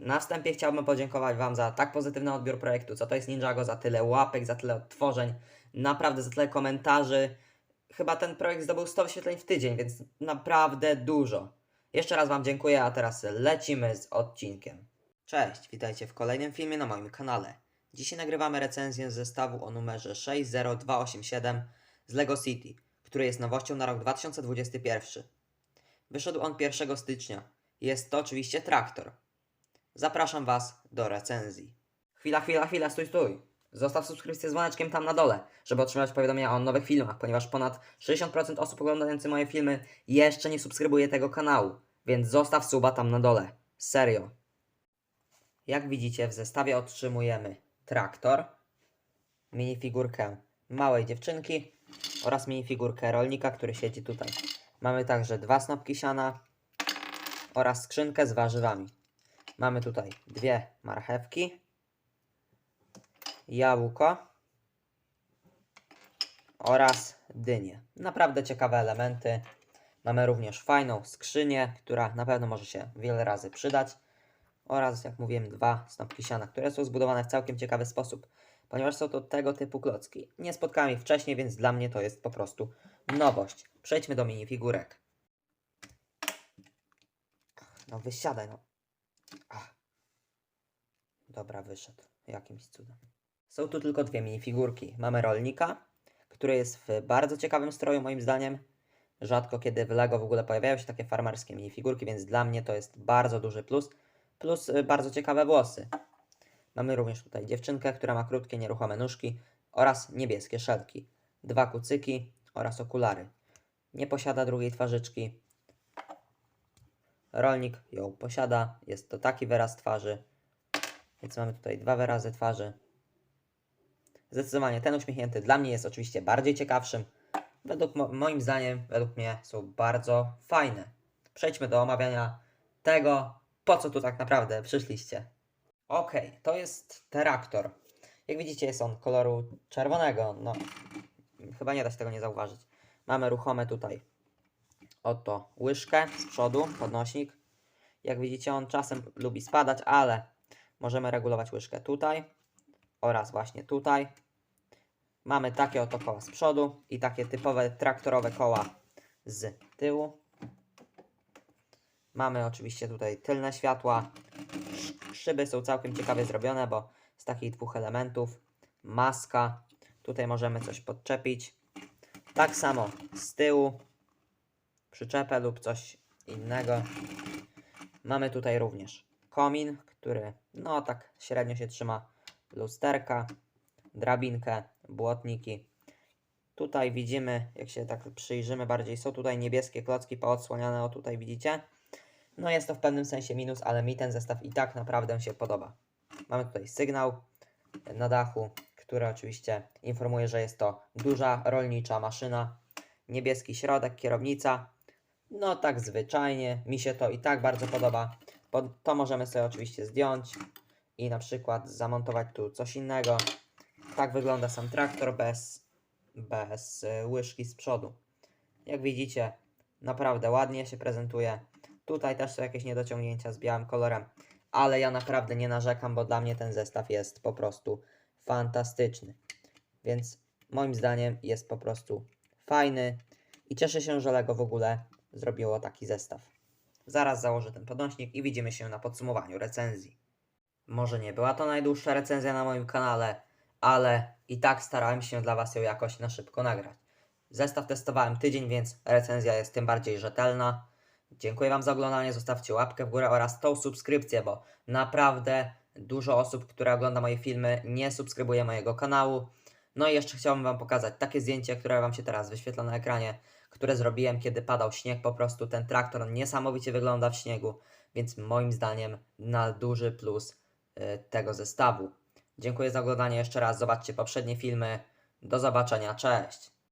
Na wstępie chciałbym podziękować Wam za tak pozytywny odbiór projektu, co to jest Ninjago, za tyle łapek, za tyle odtworzeń, naprawdę za tyle komentarzy. Chyba ten projekt zdobył 100 wyświetleń w tydzień, więc naprawdę dużo. Jeszcze raz Wam dziękuję, a teraz lecimy z odcinkiem. Cześć, witajcie w kolejnym filmie na moim kanale. Dzisiaj nagrywamy recenzję zestawu o numerze 60287 z LEGO City, który jest nowością na rok 2021. Wyszedł on 1 stycznia. Jest to oczywiście traktor. Zapraszam Was do recenzji. Chwila, chwila, chwila, stój, stój. Zostaw subskrypcję z dzwoneczkiem tam na dole, żeby otrzymać powiadomienia o nowych filmach, ponieważ ponad 60% osób oglądających moje filmy jeszcze nie subskrybuje tego kanału, więc zostaw suba tam na dole. Serio. Jak widzicie w zestawie otrzymujemy traktor, minifigurkę małej dziewczynki oraz minifigurkę rolnika, który siedzi tutaj. Mamy także dwa snopki siana oraz skrzynkę z warzywami. Mamy tutaj dwie marchewki, jabłko oraz dynię. Naprawdę ciekawe elementy. Mamy również fajną skrzynię, która na pewno może się wiele razy przydać. Oraz, jak mówiłem, dwa snopki siana, które są zbudowane w całkiem ciekawy sposób, ponieważ są to tego typu klocki. Nie spotkałem ich wcześniej, więc dla mnie to jest po prostu nowość. Przejdźmy do minifigurek. No wysiadaj, no. Dobra, wyszedł. Jakimś cudem. Są tu tylko dwie minifigurki. Mamy rolnika, który jest w bardzo ciekawym stroju moim zdaniem. Rzadko kiedy w LEGO w ogóle pojawiają się takie farmerskie minifigurki, więc dla mnie to jest bardzo duży plus. Plus y, bardzo ciekawe włosy. Mamy również tutaj dziewczynkę, która ma krótkie, nieruchome nóżki oraz niebieskie szelki. Dwa kucyki oraz okulary. Nie posiada drugiej twarzyczki. Rolnik ją posiada. Jest to taki wyraz twarzy. Więc mamy tutaj dwa wyrazy twarzy. Zdecydowanie ten uśmiechnięty dla mnie jest oczywiście bardziej ciekawszym. Według mo- moim zdaniem, według mnie są bardzo fajne. Przejdźmy do omawiania tego, po co tu tak naprawdę przyszliście. Okej, to jest traktor. Jak widzicie, jest on koloru czerwonego. No, chyba nie da się tego nie zauważyć. Mamy ruchome tutaj oto łyżkę z przodu, podnośnik. Jak widzicie, on czasem lubi spadać, ale możemy regulować łyżkę tutaj oraz właśnie tutaj. Mamy takie oto koła z przodu i takie typowe traktorowe koła z tyłu. Mamy oczywiście tutaj tylne światła. Sz- Szyby są całkiem ciekawie zrobione, bo z takich dwóch elementów. Maska. Tutaj możemy coś podczepić. Tak samo z tyłu. Przyczepę lub coś innego. Mamy tutaj również komin, który no tak średnio się trzyma lusterka, drabinkę, błotniki. Tutaj widzimy, jak się tak przyjrzymy bardziej, są tutaj niebieskie klocki poodsłaniane, o tutaj widzicie. No jest to w pewnym sensie minus, ale mi ten zestaw i tak naprawdę się podoba. Mamy tutaj sygnał na dachu, który oczywiście informuje, że jest to duża rolnicza maszyna. Niebieski środek, kierownica. No tak zwyczajnie, mi się to i tak bardzo podoba. To możemy sobie oczywiście zdjąć i na przykład zamontować tu coś innego. Tak wygląda sam traktor bez, bez y, łyżki z przodu. Jak widzicie, naprawdę ładnie się prezentuje. Tutaj też są jakieś niedociągnięcia z białym kolorem, ale ja naprawdę nie narzekam, bo dla mnie ten zestaw jest po prostu fantastyczny. Więc moim zdaniem jest po prostu fajny i cieszę się, że Lego w ogóle zrobiło taki zestaw. Zaraz założę ten podnośnik i widzimy się na podsumowaniu recenzji. Może nie była to najdłuższa recenzja na moim kanale, ale i tak starałem się dla Was ją jakoś na szybko nagrać. Zestaw testowałem tydzień, więc recenzja jest tym bardziej rzetelna. Dziękuję Wam za oglądanie, zostawcie łapkę w górę oraz tą subskrypcję, bo naprawdę dużo osób, które ogląda moje filmy, nie subskrybuje mojego kanału. No i jeszcze chciałbym Wam pokazać takie zdjęcie, które Wam się teraz wyświetla na ekranie, które zrobiłem, kiedy padał śnieg. Po prostu ten traktor niesamowicie wygląda w śniegu, więc moim zdaniem na duży plus y, tego zestawu. Dziękuję za oglądanie jeszcze raz. Zobaczcie poprzednie filmy. Do zobaczenia. Cześć.